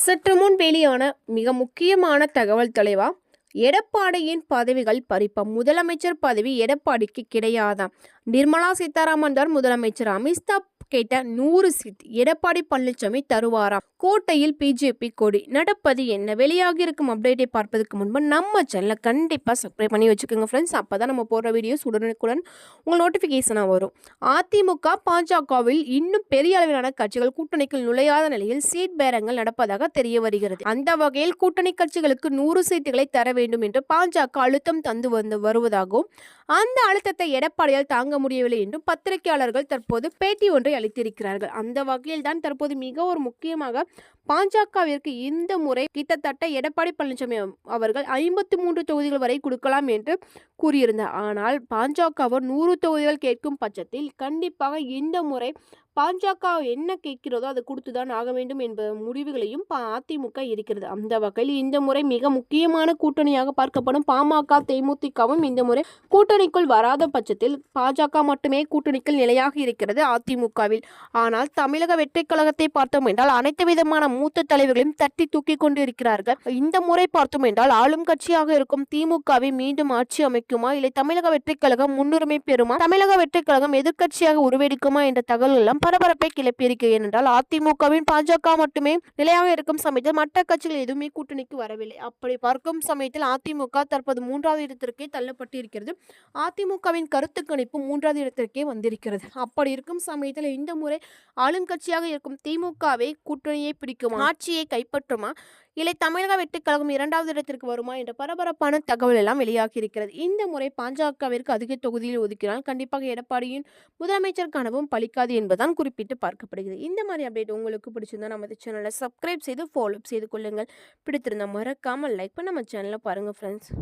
சற்று முன் வெளியான மிக முக்கியமான தகவல் தலைவா? எடப்பாடியின் பதவிகள் பறிப்ப முதலமைச்சர் பதவி எடப்பாடிக்கு கிடையாதாம் நிர்மலா சீதாராமன் தான் முதலமைச்சர். அமித்ஷா கேட்ட நூறு சீட் எடப்பாடி பழனிசாமி தருவாராம். கோட்டையில் பிஜேபி கொடி நடப்பது என்ன? வெளியாகி இருக்கும் அப்டேட்டை பார்ப்பதற்கு முன்பு நம்ம சேனலை கண்டிப்பாக சப்ஸ்கிரைப் பண்ணி வச்சுக்கோங்க ஃப்ரெண்ட்ஸ் அப்போ தான் நம்ம போடுற வீடியோஸ் உடனுக்குடன் உங்கள் நோட்டிஃபிகேஷனாக வரும். அதிமுக பாஜகவில் இன்னும் பெரிய அளவிலான கட்சிகள் கூட்டணிக்குள் நுழையாத நிலையில் சீட் பேரங்கள் நடப்பதாக தெரிய வருகிறது. அந்த வகையில் கூட்டணி கட்சிகளுக்கு நூறு சீட்டுகளை தர வேண்டும் என்று பாஜக அழுத்தம் தந்து வந்து வருவதாகவும் அந்த அழுத்தத்தை எடப்பாடியால் தாங்க முடியவில்லை என்றும் பத்திரிகையாளர்கள் தற்போது பேட்டி ஒன்றை அளித்திருக்கிறார்கள். அந்த வகையில் தான் தற்போது மிக ஒரு முக்கியமாக பாஜகவிற்கு இந்த முறை கிட்டத்தட்ட எடப்பாடி பழனிசாமி அவர்கள் ஐம்பத்தி மூன்று தொகுதிகள் வரை கொடுக்கலாம் என்று கூறியிருந்தார். ஆனால் பாஜகவர் நூறு தொகுதிகள் கேட்கும் பட்சத்தில் கண்டிப்பாக இந்த முறை பாஜக என்ன கேட்கிறதோ அதை கொடுத்துதான் ஆக வேண்டும் என்ப முடிவுகளையும் பா- அதிமுக இருக்கிறது. அந்த வகையில் இந்த முறை மிக முக்கியமான கூட்டணியாக பார்க்கப்படும் பாமக தேமுதிகவும் இந்த முறை கூட்டணிக்குள் வராத பட்சத்தில் பாஜக மட்டுமே கூட்டணிக்குள் நிலையாக இருக்கிறது அதிமுகவில். ஆனால் தமிழக வெற்றி கழகத்தை பார்த்தோம் என்றால் அனைத்து விதமான மூத்த தலைவர்களையும் தட்டி தூக்கி கொண்டு இருக்கிறார்கள் இந்த முறை பார்த்தோம் என்றால் ஆளும் கட்சியாக இருக்கும் திமுகவை மீண்டும் ஆட்சி அமைக்குமா? இல்லை தமிழக வெற்றி கழகம் முன்னுரிமை பெறுமா? தமிழக வெற்றி கழகம் எதிர்க்கட்சியாக உருவெடுக்குமா? என்ற தகவல் எல்லாம் பரபரப்பை கிளப்பியிருக்கு. ஏனென்றால் அதிமுகவின் பாஜக மட்டுமே நிலையாக இருக்கும் சமயத்தில் மற்ற கட்சிகள் எதுவுமே கூட்டணிக்கு வரவில்லை. அப்படி பார்க்கும் சமயத்தில் அதிமுக தற்போது மூன்றாவது இடத்திற்கே தள்ளப்பட்டு இருக்கிறது அதிமுகவின் கருத்து கணிப்பு மூன்றாவது இடத்திற்கே வந்திருக்கிறது. அப்படி இருக்கும் சமயத்தில் இந்த முறை ஆளுங்கட்சியாக இருக்கும் திமுகவை கூட்டணியை பிடிக்கும்? ஆட்சியை கைப்பற்றுமா? இல்லை தமிழக வெற்றிக் கழகம் இரண்டாவது இடத்திற்கு வருமா என்ற பரபரப்பான தகவல் எல்லாம் வெளியாகி இருக்கிறது. இந்த முறை பாஜகவிற்கு அதிக தொகுதியில் ஒதுக்கினால் கண்டிப்பாக எடப்பாடியின் முதலமைச்சர் கனவும் பலிக்காது என்பதுதான் குறிப்பிட்டு பார்க்கப்படுகிறது. இந்த மாதிரி அப்டேட் உங்களுக்கு பிடிச்சிருந்தா நமது சேனலை சப்ஸ்கிரைப் செய்து ஃபாலோ செய்து கொள்ளுங்கள். பிடித்திருந்தா மறக்காமல் லைக் பண்ண நம்ம சேனலை பாருங்கள் ஃப்ரெண்ட்ஸ்